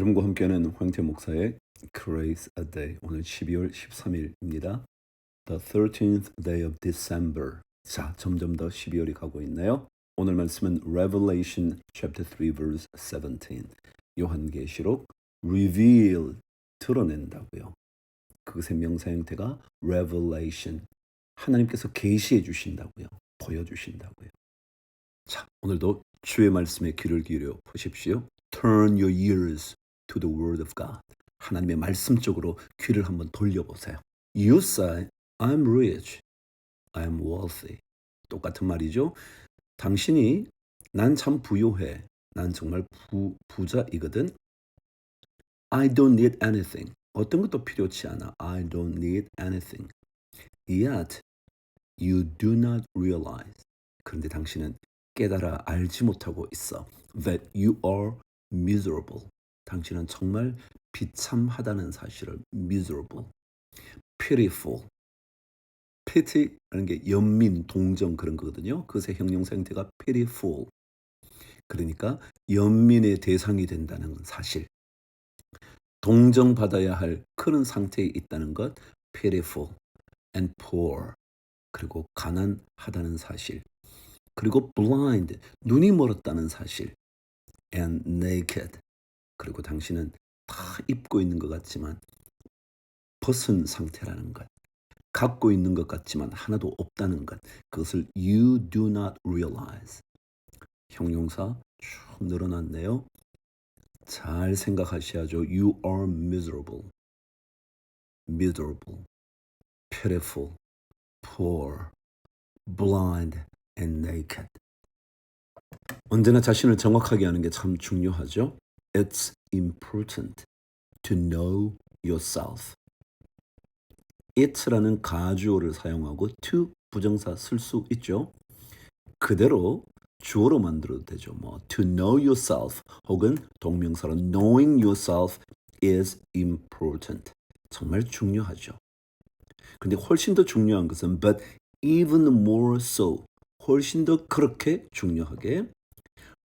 여러분과 함께하는 황태 목사의 Grace a Day 오늘 12월 13일입니다. The 13th day of December. 자, 점점 더 12월이 가고 있나요? 오늘 말씀은 Revelation chapter 3 verse 17. 요한계시록 reveal 드러낸다고요. 그것의 명사 형태가 revelation. 하나님께서 계시해 주신다고요. 보여 주신다고요. 자, 오늘도 주의 말씀에 귀를 기울여 보십시오. Turn your ears to the word of God. 하나님의 말씀 쪽으로 귀를 한번 돌려보세요. You say, I'm rich, I'm wealthy. 똑같은 말이죠. 당신이 난 참 부유해. 난 정말 부, 부자이거든. I don't need anything. 어떤 것도 필요치 않아. I don't need anything. Yet you do not realize. 그런데 당신은 깨달아 알지 못하고 있어. That you are miserable. 당신은 정말 비참하다는 사실을 miserable, pitiful. pity라는 게 연민, 동정 그런 거거든요. 그것의 형용사 형태가 pitiful. 그러니까 연민의 대상이 된다는 사실. 동정받아야 할 그런 상태에 있다는 것 pitiful and poor. 그리고 가난하다는 사실. 그리고 blind, 눈이 멀었다는 사실. and naked. 그리고 당신은 다 입고 있는 것 같지만 벗은 상태라는 것. 갖고 있는 것 같지만 하나도 없다는 것. 그것을 you do not realize. 형용사 쭉 늘어났네요. 잘 생각하셔야죠. You are miserable. miserable, pitiful, poor, blind, and naked. 언제나 자신을 정확하게 하는 게 참 중요하죠. It's important to know yourself. it라는 가주어를 사용하고 to 부정사 쓸 수 있죠. 그대로 주어로 만들어도 되죠. 뭐 to know yourself 혹은 동명사로 knowing yourself is important. 정말 중요하죠. 근데 훨씬 더 중요한 것은 but even more so 훨씬 더 그렇게 중요하게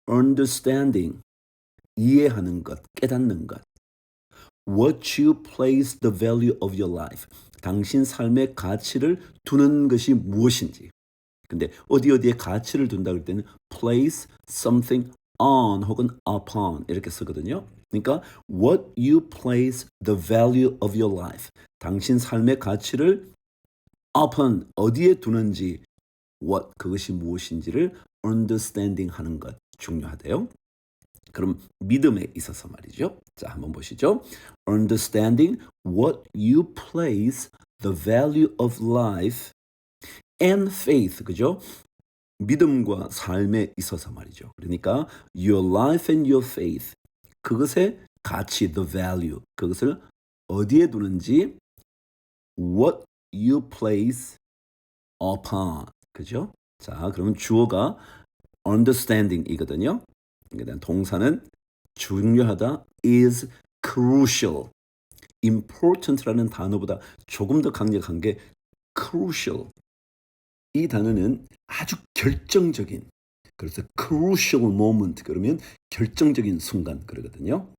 understanding 이해하는 것, 깨닫는 것. What you place the value of your life. 당신 삶의 가치를 두는 것이 무엇인지. 근데 어디 어디에 가치를 둔다 그럴 때는 place something on 혹은 upon 이렇게 쓰거든요. 그러니까 what you place the value of your life. 당신 삶의 가치를 upon 어디에 두는지 what 그것이 무엇인지를 understanding 하는 것 중요하대요. 그럼 믿음에 있어서 말이죠. 자, 한번 보시죠. Understanding what you place the value of life and faith. 그죠? 믿음과 삶에 있어서 말이죠. 그러니까 your life and your faith. 그것의 가치, the value. 그것을 어디에 두는지 what you place upon. 그죠? 자, 그러면 주어가 understanding이거든요. 그다음 동사는 중요하다 is crucial. important라는 단어보다 조금 더 강력한 게 crucial. 이 단어는 아주 결정적인 그래서 crucial moment 그러면 결정적인 순간 그러거든요.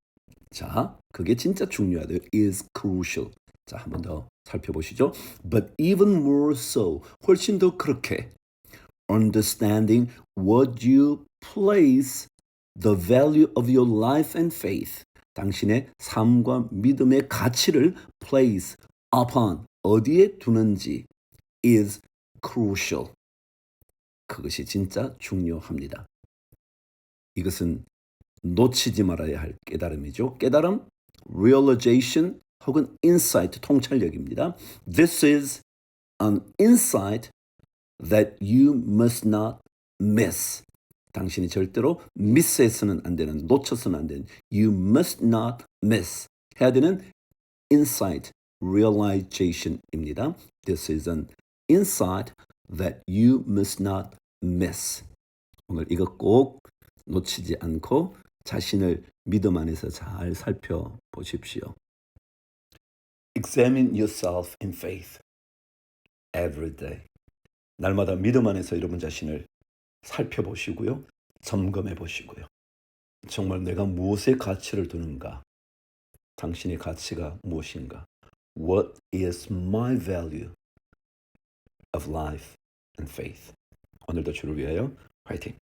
자, 그게 진짜 중요하대요. is crucial. 자, 한 번 더 살펴보시죠. But even more so, 훨씬 더 그렇게 understanding what you place the value of your life and faith. 당신의 삶과 믿음의 가치를 place upon 어디에 두는지 is crucial. 그것이 진짜 중요합니다. 이것은 놓치지 말아야 할 깨달음이죠. 깨달음, realization 혹은 insight 통찰력입니다. This is an insight that you must not miss. 당신이 절대로 miss해서는 안 되는, 놓쳐서는 안 되는, you must not miss. 해야 되는 insight, realization입니다. This is an insight that you must not miss. 오늘 이거 꼭 놓치지 않고 자신을 믿음 안에서 잘 살펴보십시오. Examine yourself in faith every day. 날마다 믿음 안에서 여러분 자신을 살펴보시고요. 점검해 보시고요. 정말 내가 무엇에 가치를 두는가? 당신의 가치가 무엇인가? What is my value of life and faith? 오늘도 주를 위하여 화이팅!